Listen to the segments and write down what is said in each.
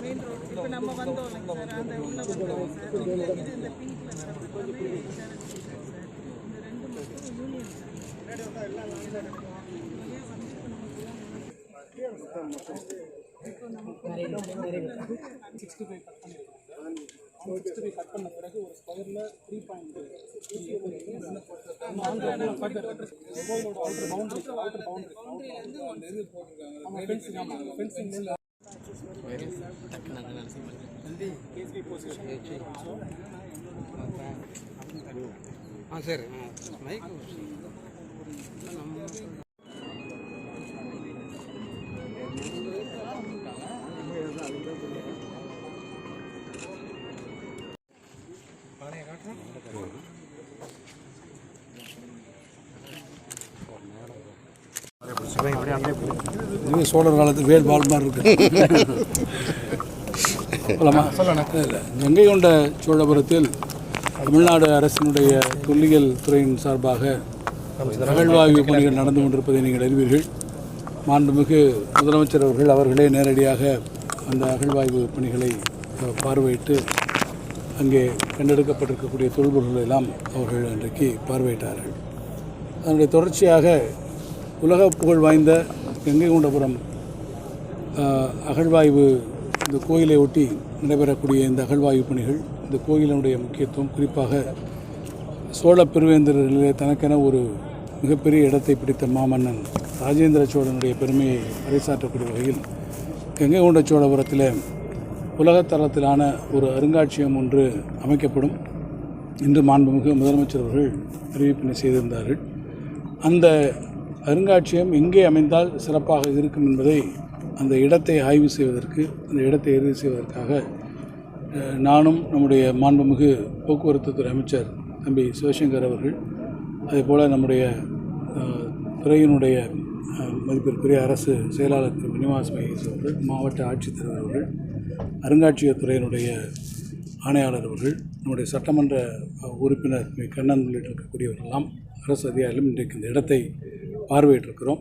Main road இப்போ நம்ம வந்தோம் இல்லைங்க சார் அந்த உள்ள வந்தோம் சார் இது இந்த பிங்க்ல சார் எல்லாமே charity சார் இந்த ரெண்டு மட்டும் union sir sixty five cut sixty five cut பண்ண பிறகு ஒரு ஸ்கொயரில் த்ரீ பாயிண்ட் கோயிலோட outer boundary outer boundary fencing ஆமாம் ஃபென்சிங்லேருந்து ஆ சரி. மைக். இது சோழர் காலத்து வேல் பால் மாதிரி இருக்கு. கங்கை கொண்ட சோழபுரத்தில் தமிழ்நாடு அரசினுடைய தொல்லியல் துறையின் சார்பாக அகழ்வாய்வு பணிகள் நடந்து கொண்டிருப்பதை நீங்கள் அறிவீர்கள். மாண்புமிகு முதலமைச்சர் அவர்கள் அவர்களே நேரடியாக அந்த அகழ்வாய்வு பணிகளை பார்வையிட்டு அங்கே கண்டெடுக்கப்பட்டிருக்கக்கூடிய தொல்பொருள்களை எல்லாம் அவர்கள் அன்றைக்கு பார்வையிட்டார்கள். அதனுடைய தொடர்ச்சியாக உலக புகழ் வாய்ந்த கங்கை கொண்டபுரம் அகழ்வாய்வு இந்த கோயிலை ஒட்டி நடைபெறக்கூடிய இந்த அகழ்வாய்வு பணிகள் இந்த கோயிலினுடைய முக்கியத்துவம் குறிப்பாக சோழ பெருவேந்தர்களிலே தனக்கென ஒரு மிகப்பெரிய இடத்தை பிடித்த மாமன்னன் ராஜேந்திர சோழனுடைய பெருமையை பறைசாற்றக்கூடிய வகையில் கங்கை கொண்ட சோழபுரத்தில் உலகத்தரத்திலான ஒரு அருங்காட்சியகம் ஒன்று அமைக்கப்படும் இன்று மாண்புமிகு முதலமைச்சர் அவர்கள் அறிவிப்பினை செய்திருந்தார்கள். அந்த அருங்காட்சியகம் எங்கே அமைந்தால் சிறப்பாக இருக்கும் என்பதை அந்த இடத்தை ஆய்வு செய்வதற்கு அந்த இடத்தை இறுதி செய்வதற்காக நானும் நம்முடைய மாண்புமிகு போக்குவரத்து துறை அமைச்சர் தம்பி சிவசங்கர் அவர்கள் அதேபோல் நம்முடைய துறையினுடைய மதிப்பிற்குரிய அரசு செயலாளர் திரு வினிவாஸ் மகேஷ் அவர்கள் மாவட்ட ஆட்சித்தலைவர் அவர்கள் அருங்காட்சியகத்துறையினுடைய ஆணையாளர் அவர்கள் நம்முடைய சட்டமன்ற உறுப்பினர் மி. கண்ணன் உள்ளிட்ட இருக்கக்கூடியவர்களெல்லாம் அரசு அதிகாரிகளும் இன்றைக்கு இந்த இடத்தை பார்வையிட்டிருக்கிறோம்.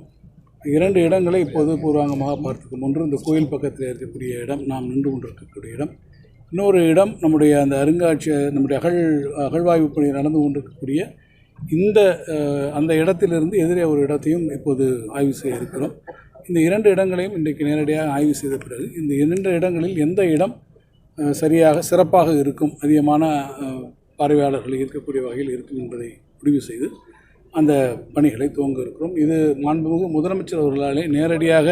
இரண்டு இடங்களை இப்போது பூர்வாங்கமாக பார்த்துக்கும் ஒன்று இந்த கோயில் பக்கத்தில் இருக்கக்கூடிய இடம் நாம் நின்று கொண்டிருக்கக்கூடிய இடம். இன்னொரு இடம் நம்முடைய அந்த அருங்காட்சிய நம்முடைய அகழ் அகழ்வாய்வு பணி நடந்து கொண்டிருக்கக்கூடிய இந்த அந்த இடத்திலிருந்து எதிரே ஒரு இடத்தையும் இப்போது ஆய்வு செய்ய இருக்கிறோம். இந்த இரண்டு இடங்களையும் இன்றைக்கு நேரடியாக ஆய்வு செய்த பிறகு இந்த இரண்டு இடங்களில் எந்த இடம் சரியாக சிறப்பாக இருக்கும் அதிகமான பார்வையாளர்கள் இருக்கக்கூடிய வகையில் இருக்கும் என்பதை முடிவு செய்து அந்த பணிகளை துவங்க இருக்கிறோம். இது மாண்புமிகு முதலமைச்சர் அவர்களாலே நேரடியாக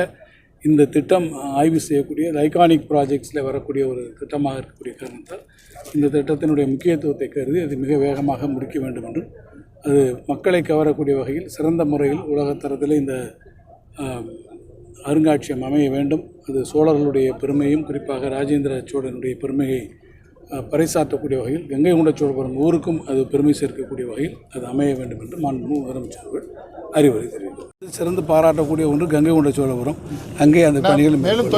இந்த திட்டம் ஆய்வு செய்யக்கூடிய ஐகானிக் ப்ராஜெக்ட்ஸில் வரக்கூடிய ஒரு திட்டமாக இருக்கக்கூடிய காரணத்தால் இந்த திட்டத்தினுடைய முக்கியத்துவத்தை கருதி அது மிக வேகமாக முடிக்க வேண்டும் என்றும் அது மக்களை கவரக்கூடிய வகையில் சிறந்த முறையில் உலகத்தரத்தில் இந்த ஆஹ், அருங்காட்சியகம் அமைய வேண்டும். அது சோழர்களுடைய பெருமையும் குறிப்பாக ராஜேந்திர சோழனுடைய பெருமையை பறைசாற்றக்கூடிய வகையில் கங்கை கொண்ட சோழபுரம் ஊருக்கும் அது பெருமை சேர்க்கக்கூடிய வகையில் அது அமைய வேண்டும் என்று மாண்பு முதலமைச்சர் அவர்கள் அறிவுரை தெரிவித்தார் சிறந்து பாராட்டக்கூடிய ஒன்று கங்கை கொண்ட சோழபுரம் அங்கே அந்த பணிகள் மேலும்